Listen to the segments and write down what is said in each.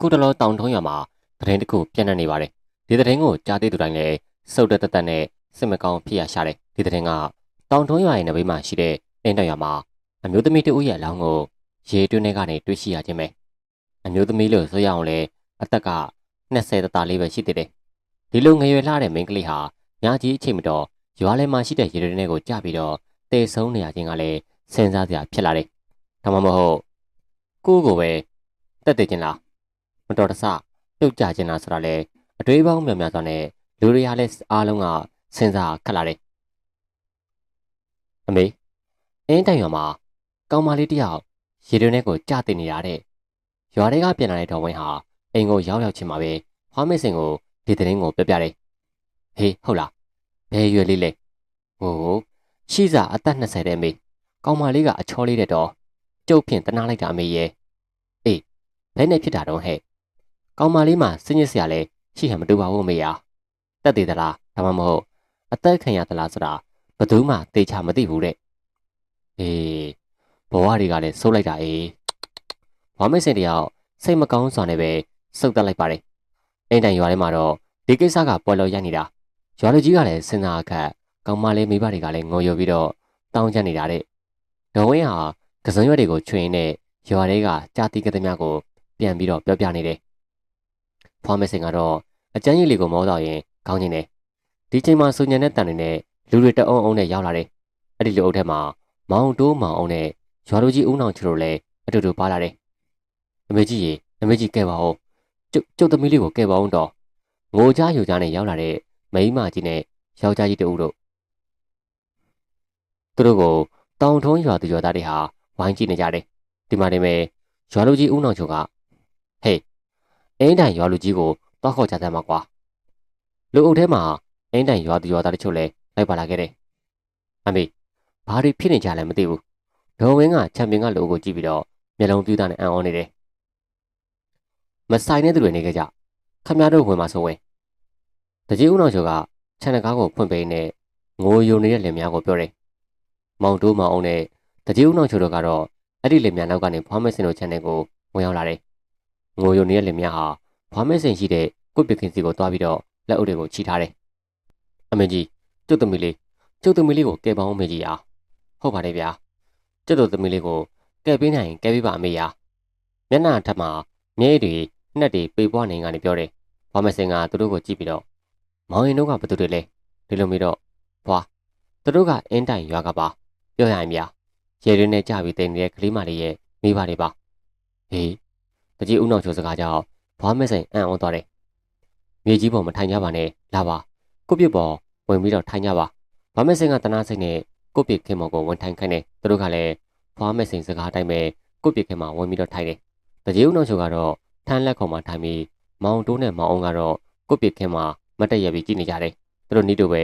အခုတလောတောင်ထုံးရွာမှာသတင်းတစ်ခုပြန့်နှံ့နေပါတယ်ဒီသတင်းကိုကြားသိသူတိုင်းလည်းစုတ်တက်တက်တက်နဲ့စစ်မကောင်းဖြစ်ရရှာတယ်ဒီသတင်းကတောင်ထုံးရွာရဲ့နဘေးမှာရှိတဲ့အင်းတောင်ရွာမှာအမျိုးသမီးတဦးရဲ့အလောင်းကိုရေတွင်းထဲကနေတွေ့ရှိရခြင်းပဲအမျိုးသမီးလို့ဆိုရအောင်လဲအသက်က20တတလေးပဲရှိသေးတယ်ဒီလိုငရွယ်လှတဲ့မိန်းကလေးဟာညကြီးအချိန်မတော်ရွာထဲမှာရှိတဲ့ရေတွင်းထဲကိုကျပြီးတော့တေဆုံးနေရခြင်းကလည်းစဉ်းစားစရာဖြစ်လာတယ်ဒါမှမဟုတ်ကိုကိုပဲတက်တည်ခြင်းလား မတော်တဆပြုတ်ကြခြင်းလားဆိုတာလေအတွေးပေါင်းများများစွာနဲ့လူတွေဟာလည်းအားလုံးကစဉ်းစားခက်လာတယ်အမေအင်းတိုင်ရွာမှာကောင်မလေးတယောက်ရေတွင်းထဲကိုကြတင်နေတာတဲ့ရွာတွေကပြန်လာတဲ့တော်ဝင်းဟာအိမ်ကိုရောက်ရောက်ချင်းမှာပဲဖွားမစ်စင်ကိုဒီသတင်းကိုပြပြတယ်ဟေးဟုတ်လားဘယ်ရွယ်လေးလဲဟိုရှိစာအသက်20တဲ့အမေကောင်မလေးကအချောလေးတဲ့တော့ကျုပ်ဖြင့်တနာလိုက်တာအမေရဲ့အေးလက်နဲ့ဖြစ်တာတော့ဟဲ့ ကောင်မလေးမှာစညစ်စရာလဲရှိဟန်မတူပါဘူးအမေယာတက်သေးသလားဒါမှမဟုတ်အသက်ခံရသလားဆိုတာဘယ်သူမှသေချာမသိဘူးတဲ့အေးဘဝတွေကလည်းစိုးလိုက်တာအေးဝါမစ်စင်တယောက်စိတ်မကောင်းစွာနဲ့ပဲစုပ်တက်လိုက်ပါတယ်အိမ်တိုင်ရွာထဲမှာတော့ဒီကိစ္စကပေါ်လော်ရိုက်နေတာရွာလူကြီးကလည်းစဉ်းစားအခက်ကောင်မလေးမိဘတွေကလည်းငိုယိုပြီးတော့တောင်းကြနေတာတဲ့ဒေါ်ဝင်းဟာကစုံရွက်တွေကိုချွေရင်နဲ့ရွာတွေကကြာတိကသမျှကိုပြန်ပြီးတော့ပြောပြနေတယ် ဖွားမစ်စင်ကတော့အကျန်းကြီးလေးကိုမောတော့ရင်ခေါင်းချင်းတယ်ဒီချိန်မှာစူညံတဲ့တန်တွေနဲ့လူတွေတအုံအုံနဲ့ရောက်လာတယ်အဲ့ဒီလူအုပ်ထဲမှာမောင်တိုးမောင်အောင်နဲ့ရွာလူကြီးဦးနောင်ချတို့လည်းအတူတူပါလာတယ်အမေကြီးရေအမေကြီးကဲပါဦးကျုပ်ကျုပ်သမီးလေးကိုကဲပါဦးတော့ငိုချားယူချားနဲ့ရောက်လာတဲ့မိန်းမကြီးနဲ့ယောက်ျားကြီးတူတို့သူတို့ကိုတောင်ထုံးရွာသူရွာသားတွေဟာဝိုင်းကြည့်နေကြတယ်ဒီမှာနေမဲ့ရွာလူကြီးဦးနောင်ချုံကဟေး အင်းတိုင်ရွာလူကြီးကိုတောက်ခေါ်ကြတယ်မှာကွာလူအုပ်ထဲမှာအင်းတိုင်ရွာသူရွာသားတချို့လည်းလိုက်ပါလာခဲ့တယ်အမေဘာတွေဖြစ်နေကြလဲမသိဘူးဒေါ်ဝင်းကချန်ပီယံကလူကိုကြည့်ပြီးတော့မျက်လုံးပြူးသားနဲ့အံ့ဩနေတယ်မဆိုင်တဲ့သူတွေနေကြကြခမရတို့ဝင်มาဆိုဝင်တကြီးဦးနောင်ကျော်ကခြံတကားကိုဖွင့်ပေးနေငိုယုံနေတဲ့လင်မယားကိုပြောတယ်မောင်တိုးမောင်အောင်နဲ့တကြီးဦးနောင်ချိုတို့ကတော့အဲ့ဒီလင်မြနောက်ကနေဖွားမဲစင်တို့ channel ကိုဝင်ရောက်လာတယ်။ ငိုယုံနေတဲ့လင်မြဟာဖွားမဲစင်ရှိတဲ့ကုတ်ပခင်စီကိုတွားပြီးတော့လက်အုပ်တွေကိုချီထားတယ်။အမေကြီးကျုပ်သမီးလေးကျုပ်သမီးလေးကိုကဲပါအောင်မေကြီးအားဟုတ်ပါတယ်ဗျာ။ကျုပ်တို့သမီးလေးကိုကဲပေးနိုင်ကဲပေးပါအမေယာ။မျက်နှာထပ်မှာမျက်ရည်တွေနှက်တွေပေပွားနေကနေပြောတယ်။ဖွားမဲစင်ကသူတို့ကိုကြည့်ပြီးတော့မောင်ရင်တို့ကဘသူတွေလဲဒီလိုမျိုးတော့ဖွာသူတို့ကအင်းတိုင်ရွာကပါပြောရရင်ဗျာရေရင်းနဲ့ကြပြီးတင်နေတဲ့ကလေးမလေးရဲ့မိဘတွေပါဟေး တကြီးဦးနောက်ချိုစကားကြောင့်ဘွားမဲဆိုင်အံ့ဩသွားတယ်မြေကြီးပေါ်မထိုင်ကြပါနဲ့လာပါကိုပြစ်ပေါ်ဝင်ပြီးတော့ထိုင်ကြပါဘွားမဲဆိုင်ကတနာစိတ်နဲ့ကိုပြစ်ခင်မော်ကိုဝင်ထိုင်ခိုင်းတယ်သူတို့ကလည်းဘွားမဲဆိုင်စကားအတိုင်းပဲကိုပြစ်ခင်မှာဝင်ပြီးတော့ထိုင်တယ်တကြီးဦးနောက်ချိုကတော့ထန်းလက်ခုံမှာထိုင်ပြီးမောင်တိုးနဲ့မောင်အောင်ကတော့ကိုပြစ်ခင်မှာမတက်ရပြီးကြည့်နေကြတယ်သူတို့နီးတို့ပဲ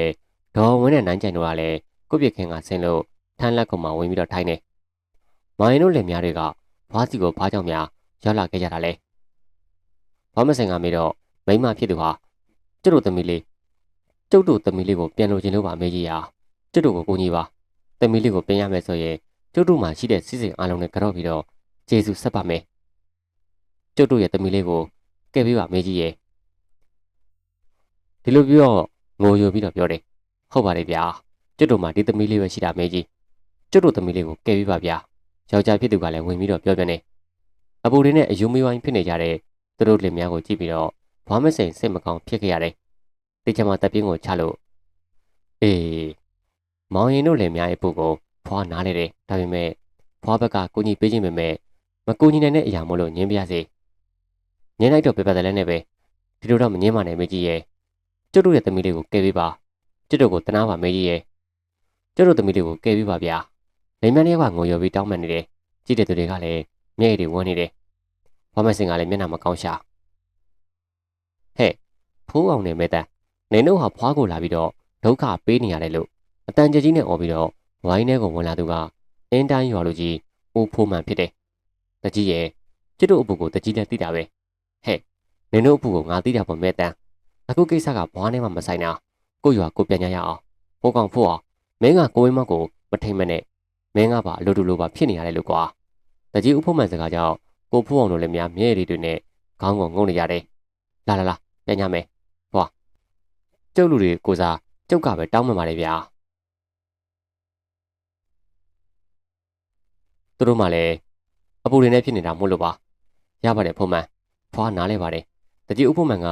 ဒေါ်ဝင်းနဲ့နိုင်ကြိုင်တို့ကလည်းကိုပြစ်ခင်ကဆင်းလို့ထန်းလက်ကုံမှာဝင်ပြီးတော့ထိုင်နေ။မိုင်းတို့လင်များတွေကဘားစီကိုဘားကြောင့်များ ရောက်လာခဲ့ကြတာလဲ။ဘာမစင်ကမေးတော့မိမဖြစ်သူဟာကျုပ်တို့သမီးလေးကျုပ်တို့သမီးလေးကိုပြန်လို့ခြင်းလို့ပါအမေကြီးရာကျုပ်တို့ကိုကိုကြီးပါသမီးလေးကိုပြန်ရမယ်ဆိုရင်ကျုပ်တို့မှာရှိတဲ့စီစဉ်အားလုံးနဲ့ကြောက်ပြီးတော့ကျေးဇူးဆက်ပါမယ်။ကျုပ်တို့ရဲ့သမီးလေးကိုကဲပေးပါအမေကြီးရဲ့ဒီလိုပြောငိုယိုပြီးတော့ပြောတယ်ဟုတ်ပါတယ်ဗျာကျုပ်တို့မှာဒီသမီးလေးပဲရှိတာအမေကြီးကျုပ်တို့သမီးလေးကိုကယ်ပေးပါဗျာယောက်ျားဖြစ်သူကလည်းဝင်ပြီးတော့ပြောပြနေ အပူတွေနဲ့အယူမီဝိုင်းဖြစ်နေကြတဲ့သူတို့လင်များကိုကြည့်ပြီးတော့ဘွားမစိန်စိတ်မကောင်းဖြစ်ခဲ့ရတယ်တေချာမတပ်ပြင်းကိုချလို့အေးမောင်ရင်တို့လင်များရဲ့ပုကိုဖွားနားလေတယ်ဒါပေမဲ့ဖွားဘက်ကကိုကြီးပေးခြင်းပဲမဲ့မကိုကြီးနိုင်တဲ့အရာမို့လို့ညင်းပြစေညင်းလိုက်တော့ပြပတယ်လည်းနဲ့ပဲဒီလိုတော့မညင်းပါနဲ့မေကြီးရဲ့ကျုပ်တို့ရဲ့သမီးလေးကိုကယ်ပေးပါကျုပ်တို့ကိုတနာပါမေကြီးရဲ့ကျုပ်တို့သမီးလေးကိုကယ်ပေးပါဗျာလိမ်မန်းတွေကငိုရော်ပြီးတောင်းပန်နေတယ်ကြည့်တဲ့သူတွေကလည်းမျက်ရည်တွေဝန်းနေတယ် ဘာမစင်ကလည်းမျက်နှာမကောင်းရှာဟဲ့ဖိုးအောင်နေမဲ့တန်းနေတို့ဟာဖွားကိုလာပြီးတော့ဒုက္ခပေးနေရတယ်လို့အတန်ကြကြီးနဲ့អော်ပြီးတော့ဝိုင်းထဲကိုဝင်လာသူကအင်းတိုင်းရွာလူကြီးဦးဖိုးမှန်ဖြစ်တယ်တကြီးရဲ့ကျတို့အပူကိုတကြီးလည်းသိတာပဲဟဲ့နေတို့အပူကိုငါသိတာပေါ့မဲ့တန်းအခုကိစ္စကဘွားနဲ့မှမဆိုင်တာကိုရွာကိုပြန်ကြရအောင်ဟိုကောင်ဖို့အောင်မင်းကကိုဝင်းမကိုမထိမ့်မနဲ့မင်းကပါအလိုတူလိုပါဖြစ်နေရတယ်လို့ကွာတကြီးဥဖို့မှန်စကားကြောင့် ကိုဖိုးအောင်တို့လည်းများမြဲရီတွေနဲ့ခေါင်းကိုငုံနေကြတယ်လာလာလာပြန်ညမယ်ဟွာကျုပ်လူတွေကိုစားကျုပ်ကပဲတောင်းမှန်ပါတယ်ဗျာသူတို့မှလည်းအပူတွေနဲ့ဖြစ်နေတာမို့လို့ပါရပါတယ်ဖုံးမှန်ဖွာနားလဲပါတယ်တကြီးဥဖုံးမှန်က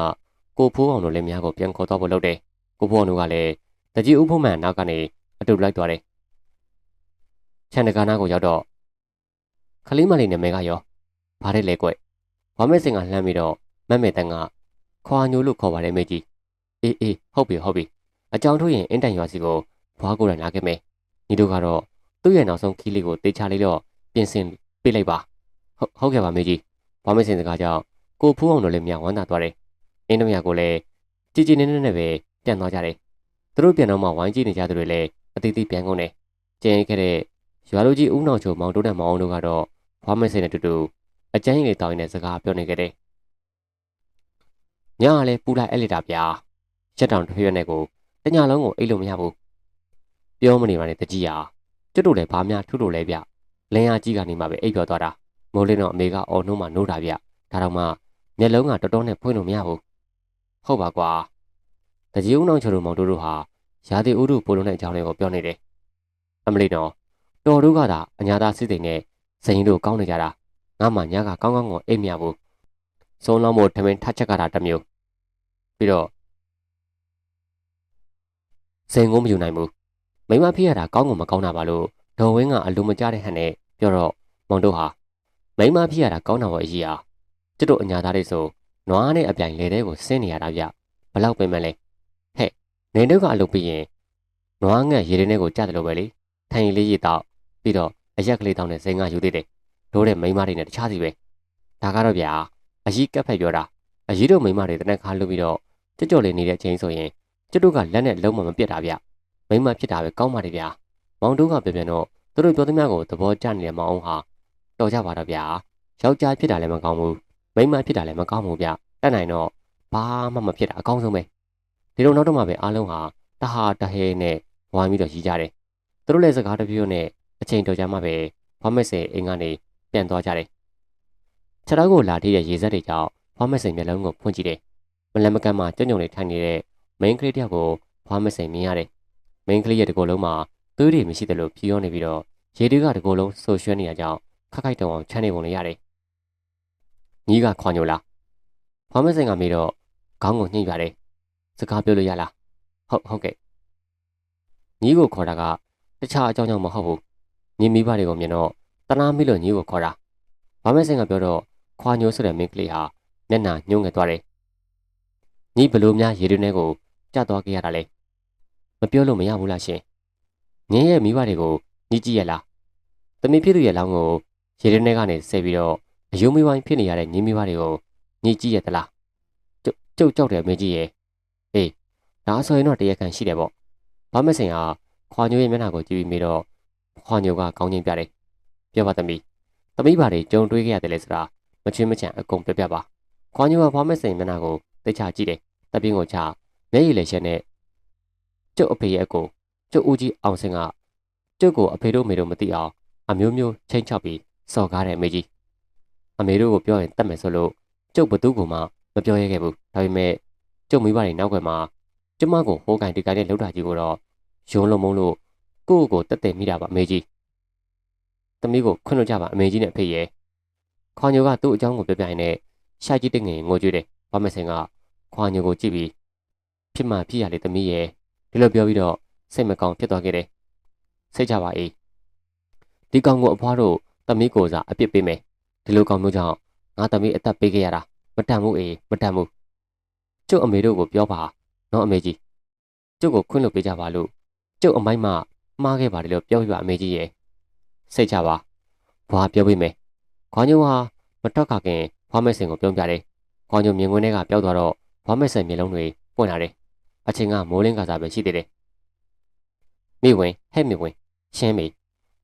ကိုဖိုးအောင်တို့လည်းများကိုပြန်ခေါ်တော့ဖို့လုပ်တယ်ကိုဖိုးအောင်တို့ကလည်းတကြီးဥဖုံးမှန်နောက်ကနေအတူလိုက်သွားတယ်ချန်တကာနာကိုရောက်တော့ခလေးမလေးနာမည်ကရော ဘာတဲ့လဲကွဝါမဲစင်ကလှမ်းပြီးတော့မက်မဲတန်ကခွာညိုလို့ခေါ်ပါတယ်မေကြီးအေးအေးဟုတ်ပြီဟုတ်ပြီအကြောင်းထုတ်ရင်အင်တန်ရွာစီကိုဘွားကိုယ်တိုင်လာခဲ့မယ်ညီတို့ကတော့သူ့ရဲ့နောက်ဆုံးခီးလေးကိုတေချာလေးတော့ပြင်ဆင်ပေးလိုက်ပါဟုတ်ဟုတ်ကဲ့ပါမေကြီးဝါမဲစင်စကားကြောင့်ကိုဖူးအောင်တို့လည်းမြောက်ဝမ်းသာသွားတယ်အင်းတို့ရကိုလည်းကြည်ကြည်နေနေနဲ့ပဲပြန်သွားကြတယ်သူတို့ပြန်တော့မှဝိုင်းကြည့်နေကြသူတွေလည်းအသေးသေးပြန်ကုန်တယ်ကျင်းခဲ့တဲ့ရွာလူကြီးဦးနောင်ချိုမောင်တိုးနဲ့မောင်အောင်တို့ကတော့ဘွားမဲစင်နဲ့တူတူ အကျန်းကြီးတွေတောင်းနေတဲ့စကားပြောနေကြတယ်ညကလည်းပူလိုက်အဲ့လက်တာဗျာချက်တောင်တစ်ဖက်နဲ့ကိုတညလုံးကိုအိတ်လို့မရဘူးပြောမနေပါနဲ့တကြီးဟာကျွတ်တို့လည်းဘာများထုလို့လဲဗျလင်းအားကြီးကနေမှပဲအိပ်ပြောသွားတာမိုးလင်းတော့အမေကအော်နှုံးမှနိုးတာဗျဒါတော့မှမျက်လုံးကတော်တော်နဲ့ဖွင့်လို့မရဘူးဟုတ်ပါကွာတကြီးဦးနောင်ချိုတို့မောင်တို့တို့ဟာရာသီဥတုပိုလုံးတဲ့အကြောင်းလေးကိုပြောနေတယ်အမလီတော့တော်တို့ကသာအညာသားစစ်စိမ်နဲ့ဇရင်တို့ကောင်းနေကြတာ ငါမှညကကောင်းကောင်းကိုအိပ်မရဘူးစုံလုံးမို့ထမင်းထချက်ကြတာတစ်မျိုးပြီးတော့ဇင်ကိုမယူနိုင်ဘူးမိမဖြစ်ရတာကောင်းကိုမကောင်းတာပါလို့ဒေါ်ဝင်းကအလိုမကျတဲ့ဟန်နဲ့ပြောတော့မောင်တို့ဟာမိမဖြစ်ရတာကောင်းတာပေါ့အကြီးဟာကျွတ်တို့အညာသားတွေဆိုနွားနဲ့အပြိုင်လေတဲ့ကိုဆင်းနေရတာဗျဘလောက်ပင်မလဲဟဲ့နေတို့ကအလုပ်ပြီးရင်နွားငှက်ရေရင်းထဲကိုကြားတယ်လို့ပဲလေထိုင်လေးရေတောက်ပြီးတော့အရက်ကလေးတောင်းနဲ့ဇင်ကယူသေးတယ် ဒိုးတဲ့မိမတွေနဲ့တခြားစီပဲဒါကတော့ဗျာအကြီးကပ်ဖက်ပြောတာအကြီးတို့မိမတွေတနက်ခါလုပ်ပြီးတော့ကြကြော်လေးနေတဲ့အချိန်ဆိုရင်ကျွတ်တို့ကလက်နဲ့လုံးမမပြတ်တာဗျမိမဖြစ်တာပဲကောင်းပါတယ်ဗျာမောင်တို့ကပြန်ပြန်တော့သူတို့ပြောသမျှကိုသဘောကျနေတဲ့မောင်အောင်ဟာတော်ကြပါတော့ဗျာယောက်ျားဖြစ်တာလည်းမကောင်းဘူးမိန်းမဖြစ်တာလည်းမကောင်းဘူးဗျတက်နိုင်တော့ဘာမှမဖြစ်တာအကောင်းဆုံးပဲဒီလိုနောက်တော့မှပဲအားလုံးဟာတဟာတဟဲနဲ့ဝိုင်းပြီးတော့ရီးကြတယ်သူတို့လည်းစကားတပြို့နဲ့အချိန်တော်ကြမှပဲဘာမက်စေအိမ်ကနေ ပြန်သွားကြတယ်ခြေထောက်ကိုလာထိတဲ့ရေစက်တွေကြောင့်ဘာမက်စေမျက်လုံးကိုဖွင့်ကြည့်တယ်မလန်မကန်းမှာကြုံကြုံလေးထိုင်နေတဲ့ main ကလေးတယောက်ကိုဘာမက်စေမြင်ရတယ် main ကလေးရဲ့တကိုယ်လုံးမှာသွေးတွေမရှိသလိုဖြီးရောနေပြီးတော့ရေတွေကတကိုယ်လုံးဆူရွှဲနေရကြောင်းခက်ခိုက်တုံအောင်ချမ်းနေပုံလေးရတယ်။ညီးကခွာညိုလား။ဖွားမစင်ကမေးတော့ခေါင်းကိုညှိရတယ်။စကားပြောလို့ရလား။ဟုတ်ဟုတ်ကဲ့။ညီးကိုခေါ်တာကတခြားအကြောင်းကြောင့်မဟုတ်ဘူး။ညီမိဘတွေကိုမြင်တော့ တနာမိလို့ညီးကိုခေါ်တာ။ဖွားမစင်ကပြောတော့ခွာညိုဆိုတဲ့မင်းကလေးဟာမျက်နှာညှိုးငယ်သွားတယ်။ညီးဘလို့များရေတွင်းထဲကိုကျသွားခဲ့ရတာလဲ။မပြောလို့မရဘူးလားရှင်။ငင်းရဲ့မိဘတွေကိုညီးကြည့်ရလား။တမီးဖြစ်သူရဲ့လောင်းကိုရေထဲထဲကနေဆဲပြီးတော့အယုံမီဝိုင်းဖြစ်နေရတဲ့ညီမီးမတွေကိုညီကြည့်ရသလားကျုပ်ကျုပ်ကြောက်တယ်မင်းကြီးရဲ့အေးဒါဆိုရင်တော့တရားခံရှိတယ်ပေါ့ဘာမစင်ဟာခွာညိုရဲ့မျက်နှာကိုကြည့်ပြီးမိတော့ခွာညိုကကောင်းချင်းပြတယ် ပြောပါသမီးသမီးဘာတွေကြုံတွေးခဲ့ရတယ်လဲဆိုတာမချွင်းမချန်အကုန်ပြပြပါခွာညိုကဘာမစင်မျက်နှာကိုသိချကြည့်တယ်တပင်းကိုချမျက်ရည်လည်းရှက်နဲ့ကျုပ်အဖေရဲ့အကိုကျုပ်ဦးကြီးအောင်စင်ကကျုပ်ကိုအဖေတို့မေတို့မသိအောင်အမျိုးမျိုးချိန်ချောက်ပြီးစော်ကားတဲ့အမေကြီးအမေတို့ကိုပြောရင်တတ်မယ်ဆိုလို့ကျုပ်ဘသူ့ကိုမှမပြောရဲခဲ့ဘူးဒါပေမဲ့ကျုပ်မိဘတွေနောက်ကွယ်မှာကျမကိုဟိုးကန်ဒီကန်နဲ့လှုပ်တာကြီးကိုတော့ယုံလုံးမုံလို့ကိုယ့်ကိုတက်တက်မိတာပါအမေကြီး သမီးကိုခွင့်လို့ကြပါအမေကြီးနဲ့အဖေရဲ့ခွာညိုကသူ့အကြောင်းကိုပြောပြရင်လည်းရှာကြီးတဲ့ငယ်ငိုကြွေးတယ်ဘာမစင်ကခွာညိုကိုကြည့်ပြီးဖြစ်မှဖြစ်ရလေသမီးရဲ့ဒီလိုပြောပြီးတော့စိတ်မကောင်းဖြစ်သွားခဲ့တယ်စိတ်ကြပါအေးဒီကောင်ကိုအဖွားတို့သမီးကိုစားအပြစ်ပေးမယ်ဒီလိုကောင်မျိုးကြောင့်ငါသမီးအသက်ပေးခဲ့ရတာမတန်ဘူးအေးမတန်ဘူးကျုပ်အမေတို့ကိုပြောပါနော်အမေကြီးကျုပ်ကိုခွင့်လို့ပေးကြပါလို့ကျုပ်အမိုက်မှမှားခဲ့ပါတယ်လို့ပြောပြပါအမေကြီးရဲ့ စိတ်ချပါဘွာပြောပေးမယ်ခွာညိုဟာမတော့ခခင်ဘွာမဲစင်ကိုပြုံးပြတယ်ခွာညိုမြင်ကွင်းထဲကပျောက်သွားတော့ဘွာမဲစင်မျက်လုံးတွေပွင့်လာတယ်အချိန်ကမိုးလင်းကစားပဲရှိသေးတယ်မိဝင်ဟဲ့မိဝင်ရှင်းမိ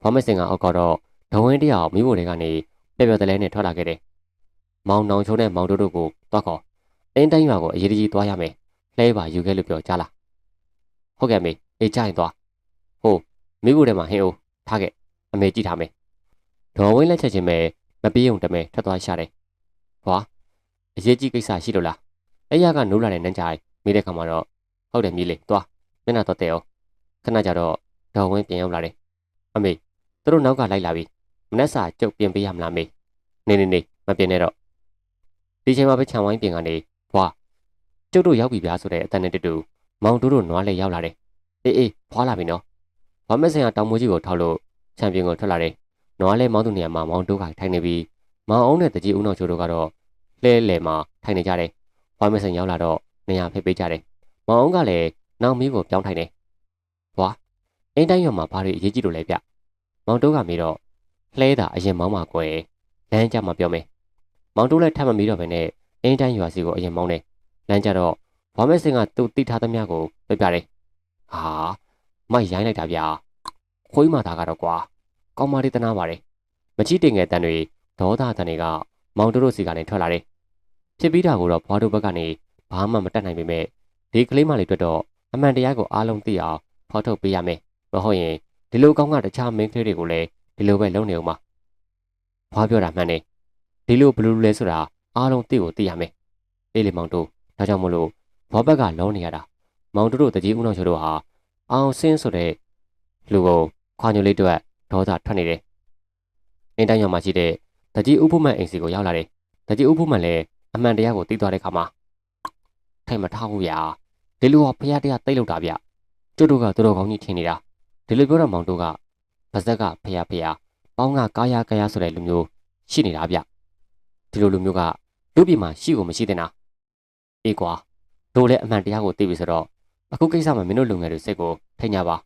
ဘွာမဲစင်ကအောက်ကတော့ဒဝင်းတယောက်မိဖို့တွေကနေပြပြတလဲနဲ့ထွက်လာခဲ့တယ်။မောင်နောင်ချိုးနဲ့မောင်တို့တို့ကိုသွားခေါ်အင်းတိုင်းရွာကိုအရေးကြီးသွားရမယ်။လှဲပါယူခဲ့လို့ပြောကြလား။ဟုတ်ကဲ့မေအေးကြရင်သွား။ဟိုမိဖို့ထဲမှာဟင်းအိုးထားခဲ့ အမေကြည့်ထားမယ်။ဒေါ်ဝင်းလက်ချက်ချင်းပဲမပြေးုံတမဲထွက်သွားရှာတယ်။ဟွာအအရေးကြီးကိစ္စရှိလို့လားအဲ့ရကနိုးလာတဲ့နန်းကြိုင်မိတဲ့ခါမှာတော့ဟုတ်တယ်မြည်လေသွားမျက်နှာတော့တဲ့အောင်ခဏကြတော့ဒေါ်ဝင်းပြန်ရောက်လာတယ်အမေသူတို့နောက်ကလိုက်လာပြီမနှက်စာကျုပ်ပြင်ပေးရမလားမေနေနေနေမပြင်နဲ့တော့ဒီချိန်မှာပဲခြံဝိုင်းပြင်ကနေဘွာကျုပ်တို့ရောက်ပြီဗျာဆိုတဲ့အတန်နဲ့တူတူမောင်တို့တို့နွားလေရောက်လာတယ်အေးအေးဖွာလာပြီနော်ဘာမက်ဆင်ကတောင်မိုးကြီးကိုထောက်လို့ ချန်ပီယံကိုထွက်လာတယ်နွားလေမောင်းသူနေရာမှာမောင်တို့ကထိုင်နေပြီးမောင်အောင်နဲ့တကြီးဦးနောက်ချိုတို့ကတော့လဲလဲမှာထိုင်နေကြတယ်ဘာမက်ဆင်ရောက်လာတော့နေရာဖိတ်ပေးကြတယ်မောင်အောင်ကလည်းနောက်မီးကိုပြောင်းထိုင်တယ်ဘွာအင်းတိုင်းရွာမှာဘာတွေအရေးကြီးလို့လဲဗျမောင်တို့ကမေးတော့လှဲတာအရင်မောင်းမှာကွယ်လမ်းကြမှာပြောမယ်မောင်တို့လည်းထပ်မမီးတော့ဘဲနဲ့အင်းတိုင်းရွာစီကိုအရင်မောင်းတယ်လမ်းကြတော့ဘာမက်ဆင်ကသူ့တိထားသမျှကိုပြပြတယ်ဟာမိုက်ရိုင်းလိုက်တာဗျာခွေးမာသားကတော့ကွာ ကောင်းမလေးတနာပါတယ်မချီတင်ငယ်တန်တွေဒေါသတန်တွေကမောင်တို့တို့စီကနေထွက်လာတယ်ဖြစ်ပြီးတာကိုတော့ဘွားတို့ဘက်ကနေဘာမှမတတ်နိုင်ပေမဲ့ဒီကလေးမလေးတွေ့တော့အမှန်တရားကိုအားလုံးသိအောင်ဖော်ထုတ်ပေးရမယ်မဟုတ်ရင်ဒီလိုကောင်းကတခြားမင်းကလေးတွေကိုလည်းဒီလိုပဲလုပ်နေအောင်ပါဘွားပြောတာမှန်တယ်ဒီလိုဘလူးလဲဆိုတာအားလုံးသိကိုသိရမယ်အေးလေမောင်တို့ဒါကြောင့်မလို့ဘောဘက်ကလုံးနေရတာမောင်တို့တို့တကြီးဦးနောက်ချိုတို့ဟာအောင်စင်းဆိုတဲ့လူကိုခွာညိုလေးတို့ ဒေါသထွက်နေတယ်။အင်းတိုင်းရွာမှာရှိတဲ့တကြီးဥဖို့မန်အိမ်စီကိုရောက်လာတယ်။တကြီးဥဖို့မန်လည်းအမှန်တရားကိုသိသွားတဲ့အခါမှာထိုင်မထားဘူးဗျာ။ဒီလူကဖះတရားတိတ်လောက်တာဗျ။ကျွတ်တို့ကတော်တော်ကောင်းကြီးထင်နေတာ။ဒီလိုပြောတော့မောင်တို့ကဗဇက်ကဖះဖះပေါင်းကကာယကာယဆိုတဲ့လူမျိုးရှိနေတာဗျ။ဒီလိုလူမျိုးကလူပြည်မှာရှိကိုမရှိတဲ့နာ။အေးကွာတို့လည်းအမှန်တရားကိုသိပြီဆိုတော့အခုကိစ္စမှာမင်းတို့လူငယ်တွေစိတ်ကိုထိညာပါ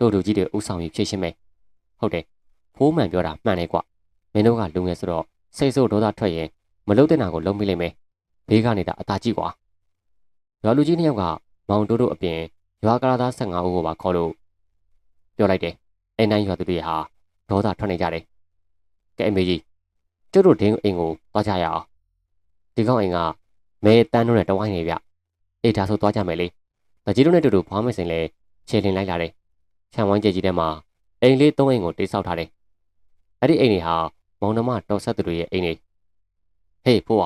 တို့လူကြီးတွေဥဆောင်ပြီးဖြည့်ရှင်းမယ် ဟုတ်တယ်ဖိုးမှန်ပြောတာမှန်တယ်ကွမင်းတို့ကလူငယ်ဆိုတော့စိတ်ဆိုးဒေါသထွက်ရင်မလုံတဲ့နာကိုလုံးမိလိမ့်မယ်ဘေးကနေတာအသာကြည့်ကွာရွာလူကြီးနှစ်ယောက်ကမောင်တို့တို့အပြင်ရွာကလာသား15ဦးကိုပါခေါ်လို့ပြောလိုက်တယ်အိမ်တိုင်းရွာသူတွေဟာဒေါသထွက်နေကြတယ်ကဲအမေကြီးကျုပ်တို့ဒင်းအိမ်ကိုသွားကြရအောင်ဒီကောင်အိမ်ကမဲတန်းတို့နဲ့တဝိုင်းနေဗျအေးဒါဆိုသွားကြမယ်လေတကြီးတို့နဲ့တူတူဖွားမစင်လဲခြေလင်လိုက်လာတယ်ခြံဝိုင်းကျကြီးထဲမှာ အိမ်လေးသုံးအိမ်ကိုတိတ်ဆောက်ထားတယ်အဲ့ဒီအိမ်တွေဟာမောင်နှမတော်ဆက်သူတွေရဲ့အိမ်တွေဟေးဖိုး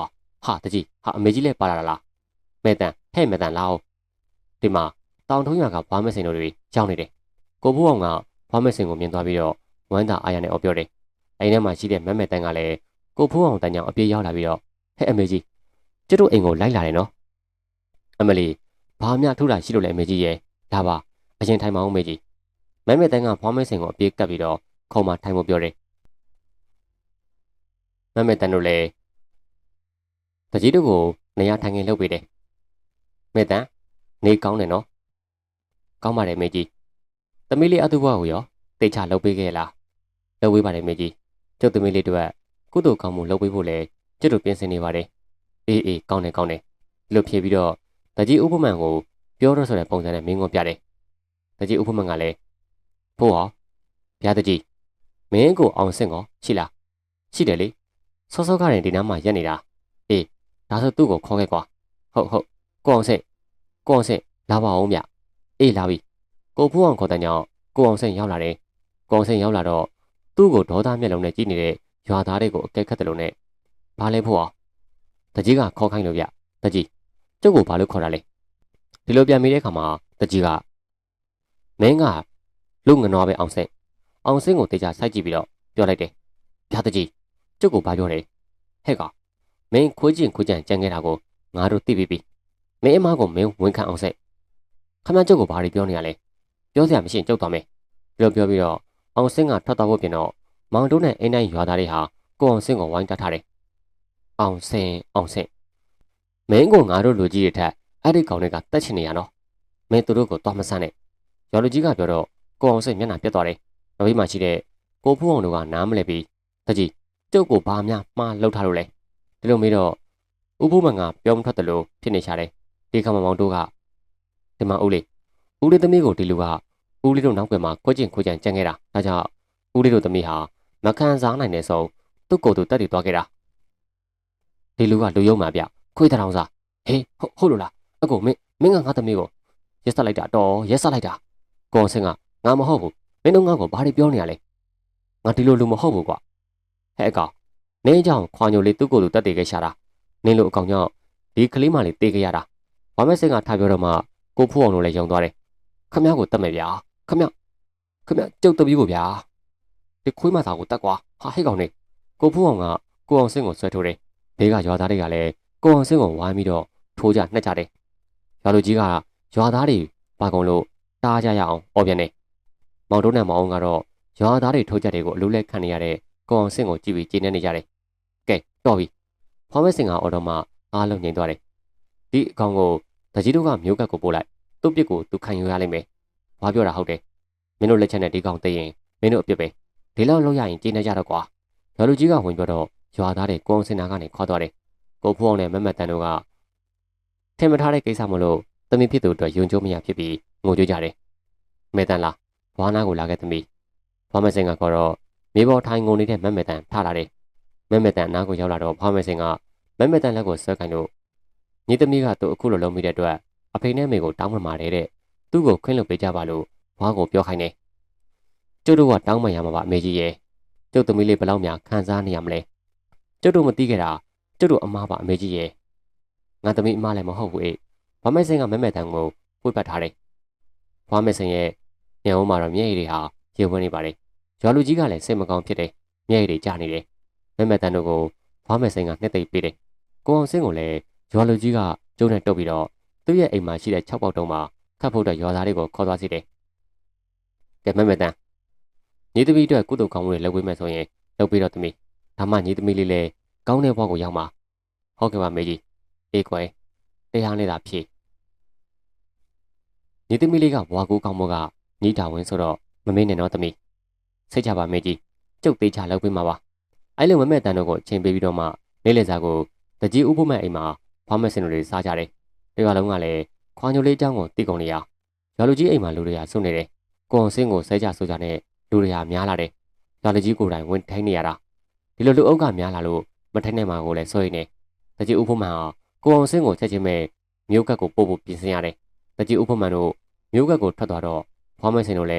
ဟာတကြီးဟာအမေကြီးလည်းပါလာတာလားမဲတန်ဟဲ့မဲတန်လာအောင်ဒီမှာတောင်ထုံးရွာကဖွားမစင်တို့တွေကြောင်းနေတယ်ကိုဖိုးအောင်ကဖွားမစင်ကိုမြင်သွားပြီးတော့ဝမ်းသာအားရနဲ့အော်ပြောတယ်အိမ်ထဲမှာရှိတဲ့မက်မဲတန်ကလည်းကိုဖိုးအောင်တန်ကြောင်အပြေးရောက်လာပြီးတော့ဟဲ့အမေကြီးကျတို့အိမ်ကိုလိုက်လာတယ်နော်အမလီဘာမှထူတာရှိလို့လဲအမေကြီးရဲ့ဒါပါအရင်ထိုင်မအောင်မေကြီး မမဲတန်းကဖွားမဲစင်ကိုအပြေးကပ်ပြီးတော့ခုံမထိုင်ဖို့ပြောတယ်မမဲတန်းတို့လည်းတကြီးတို့ကိုနေရာထိုင်ငင်လုပ်ပေးတယ်မဲတန်းနေကောင်းတယ်နော်ကောင်းပါတယ်မေကြီးသမီးလေးအတူဘွားကိုရောတိတ်ချလုပ်ပေးခဲ့လားလုပ်ပေးပါတယ်မေကြီးကျုပ်သမီးလေးတို့ကကုသိုလ်ကောင်းမှုလုပ်ပေးဖို့လဲကျွတ်တို့ပြင်ဆင်နေပါတယ်အေးအေးကောင်းတယ်ကောင်းတယ်လို့ဖြေပြီးတော့တကြီးဥပမန်ကိုပြောတော့ဆိုတဲ့ပုံစံနဲ့မင်းကိုပြတယ်။တကြီးဥပမန်ကလည်း ဖို့ဟောဘုရားတကြီးမင်းကိုအောင်စင်ကောရှိလားရှိတယ်လေစောစောကရင်ဒီနားမှာရက်နေတာအေးဒါဆိုသူ့ကိုခေါ်ခဲ့ကွာဟုတ်ဟုတ်ကိုအောင်စင်ကိုအောင်စင်လာပါအောင်ဗျအေးလာပြီကိုဖူးအောင်ခေါ်တဲ့ညောင်းကိုအောင်စင်ရောက်လာတယ်ကိုအောင်စင်ရောက်လာတော့သူ့ကိုဒေါသမျက်လုံးနဲ့ကြည့်နေတဲ့ရွာသားတွေကိုအကဲခတ်တယ်လို့နဲ့ဘာလဲဖို့အောင်တကြီးကခေါ်ခိုင်းလို့ဗျတကြီးကျုပ်ကိုဘာလို့ခေါ်တာလဲဒီလိုပြန်မိတဲ့အခါမှာတကြီးကမင်းက လူငနွားပဲအောင်စင်အောင်စင်ကိုတေချာစိုက်ကြည့်ပြီးတော့ပြောလိုက်တယ်ဗျာတကြီးကျုပ်ကိုဘာပြောလဲဟဲ့ကောင်မင်းခွေးကျင်ခွေးကြံကြံခဲ့တာကိုငါတို့သိပြီးပြီမင်းအမကိုမင်းဝန်ခံအောင်စိတ်ခမကျုပ်ကိုဘာတွေပြောနေရလဲပြောစရာမရှိရင်ကျုပ်သွားမယ်ပြောပြောပြီးတော့အောင်စင်ကထွက်သွားဖို့ပြင်တော့မောင်တို့နဲ့အင်းတိုင်းရွာသားတွေဟာကိုအောင်စင်ကိုဝိုင်းတတ်ထားတယ်အောင်စင်အောင်စင်မင်းကိုငါတို့လူကြီးတွေထက်အဲ့ဒီကောင်တွေကတက်ချင်နေရနော်မင်းတို့ကိုတော့မဆန်းနဲ့ရွာလူကြီးကပြောတော့ ကိုအောင်စိတ်မျက်နှာပြတ်သွားတယ်နောက်ပြီးမှရှိတဲ့ကိုဖူးအောင်တို့ကနားမလဲပြီးတကြီးကျုပ်ကိုဘာများမှားလောက်ထားလို့လဲဒီလိုမေးတော့ဥပုမန်ကပြောမထွက်တယ်လို့ဖြစ်နေရှာတယ်ဒီခါမှမောင်တို့ကဒီမှာဦးလေးဦးလေးသမီးကိုဒီလူကဦးလေးတို့နောက်ွယ်မှာခွကျင်ခွကြံကြံခဲ့တာဒါကြောင့်ဦးလေးတို့သမီးဟာမခံစားနိုင်တဲ့ဆုံးသူ့ကိုယ်သူတက်တည်သွားခဲ့တာဒီလူကလူယုံမှာဗျခွေးတောင်စားဟေးဟုတ်ဟုတ်လို့လားအကိုမင်းမင်းကငါသမီးကိုရက်ဆက်လိုက်တာတော်ရက်ဆက်လိုက်တာကောစင်က ငါမဟုတ်ဘူးမင်းတို့ငါ့ကိုဘာတွေပြောနေရလဲငါဒီလိုလူမဟုတ်ဘူးကွာဟဲ့အကောင်နင်းကြောင်ခွာညိုလေးသူ့ကိုယ်သူတက်တည်ခဲ့ရှာတာ နင်းလို့အကောင်ကြောင့်ဒီကလေးမလေးတေးကြရတာဘာမဲ့စင်ကထားပြောတော့မှကိုဖူးအောင်လို့လည်းယုံသွားတယ်ခမ ्या ကိုတတ်မယ်ဗျာခမ ्या ခမ ्या ကျုပ်တပီးကိုဗျာဒီခွေးမသားကိုတတ်ကွာဟာဟိတ်ကောင်နေကိုဖူးအောင်ကကိုအောင်စင်ကိုဆွဲထိုးတယ်ဘေးကရွာသားတွေကလည်းကိုအောင်စင်ကိုဝိုင်းပြီးတော့ထိုးကြနှက်ကြတယ်ရွာလူကြီးကရွာသားတွေပါကုန်လို့တားကြရအောင်အော်ပြန်တယ် မောင်တို့နဲ့မောင်အောင်ကတော့ရွာသားတွေထိုးကြတဲ့ကိုအလိုလဲခံနေရတဲ့ကိုအောင်စင်ကိုကြည့်ပြီးကျေနပ်နေကြတယ်ကဲတော့ပြီဖောင်းမဲစင်ကအော်တော့မှအားလုံးငြိမ်သွားတယ်ဒီအကောင်ကိုတကြီးတို့ကမျိုးကတ်ကိုပို့လိုက်သူ့ပြစ်ကိုသူခံယူရလိမ့်မယ်ဘာပြောတာဟုတ်တယ်မင်းတို့လက်ချက်နဲ့ဒီကောင်သိရင်မင်းတို့အပြစ်ပဲဒီလောက်လောက်ရရင်ကျေနပ်ကြတော့ကွာရွာလူကြီးကဝင်ပြောတော့ရွာသားတွေကိုအောင်စင်နာကနေခေါ်သွားတယ်ကိုဖူအောင်နဲ့မက်မက်တန်တို့ကထင်မထားတဲ့ကိစ္စမလို့တမင်ဖြစ်သူအတွက်ယုံကြည်မရဖြစ်ပြီးငိုကြွကြတယ်မဲတန်လား ဘွားနာကိုလာခဲ့သမီးဘွားမစင်ကခေါ်တော့မြေပေါ်ထိုင်ငုံနေတဲ့မက်မက်တန်ထားလာတယ်မက်မက်တန်အနားကိုရောက်လာတော့ဘွားမစင်ကမက်မက်တန်လက်ကိုဆွဲကင်လို့ညီသမီးကသူ့အခုလိုလုံးမိတဲ့အတွက်အဖေနဲ့မေကိုတောင်းပန်ပါတယ်တဲ့သူ့ကိုခွင့်လွှတ်ပေးကြပါလို့ဘွားကိုပြောခိုင်းတယ်ကျုပ်တို့ကတောင်းပန်ရမှာပါအမေကြီးရဲ့ကျုပ်သမီးလေးဘယ်လောက်များခံစားနေရမလဲကျုပ်တို့မသိခဲ့တာကျုပ်တို့အမားပါအမေကြီးရဲ့ငါသမီးအမားလည်းမဟုတ်ဘူးအေးဘွားမစင်ကမက်မက်တန်ကိုပွေ့ပတ်ထားတယ်ဘွားမစင်ရဲ့ ညံဦးမှာတော့မျက်ရည်တွေဟာရေဝင်နေပါတယ်ရွာလူကြီးကလည်းစိတ်မကောင်းဖြစ်တယ်မျက်ရည်တွေကျနေတယ်မက်မက်တန်တို့ကိုဘွားမစင်ကနှစ်သိမ့်ပေးတယ်ကိုအောင်စင်ကိုလည်းရွာလူကြီးကကျုံနဲ့တုပ်ပြီးတော့သူ့ရဲ့အိမ်မှာရှိတဲ့6ပေါက်တုံးမှာခတ်ဖို့တဲ့ရွာသားတွေကိုခေါ်သွားစီတယ်ကဲမက်မက်တန်ညီသမီးအတွက်ကုသိုလ်ကောင်းမှုတွေလုပ်ပေးမယ်ဆိုရင်လုပ်ပြီးတော့သမီးဒါမှညီသမီးလေးလည်းကောင်းတဲ့ဘဝကိုရောက်မှာဟုတ်ကဲ့ပါမေကြီးအေးကွယ်တရားနဲ့သာဖြည့်ညီသမီးလေးကဘွားကူကောင်းမှုက ညီတာဝင်းဆိုတော့မမေးနဲ့တော့သမီးစိတ်ချပါမေကြီးကျုပ်သေးချလုပ်ပေးမှာပါအဲ့လိုမမဲ့တန်တို့ကိုအချိန်ပေးပြီးတော့မှနေလေစာကိုတကြီးဥပုမဲ့အိမ်မှာဖွားမစင်တို့တွေစားကြတယ်တရွာလုံးကလည်းခွာညိုလေးအကြောင်းကိုသိကုန်နေရရွာလူကြီးအိမ်မှာလူတွေကစုနေတယ်ကိုအောင်စင်းကိုဆဲကြဆိုကြနဲ့လူတွေကများလာတယ်ရွာလူကြီးကိုယ်တိုင်ဝင်ထိုင်းနေရတာဒီလိုလူအုပ်ကများလာလို့မထိုင်းနိုင်မှာကိုလည်းစိုးရိမ်နေတကြီးဥပုမှန်ဟာကိုအောင်စင်းကိုချက်ချင်းမဲ့မြို့ကတ်ကိုပို့ဖို့ပြင်ဆင်ရတယ်တကြီးဥပုမှန်တို့မြို့ကတ်ကိုထွက်သွားတော့ ဖွားမစင်တို့လည်း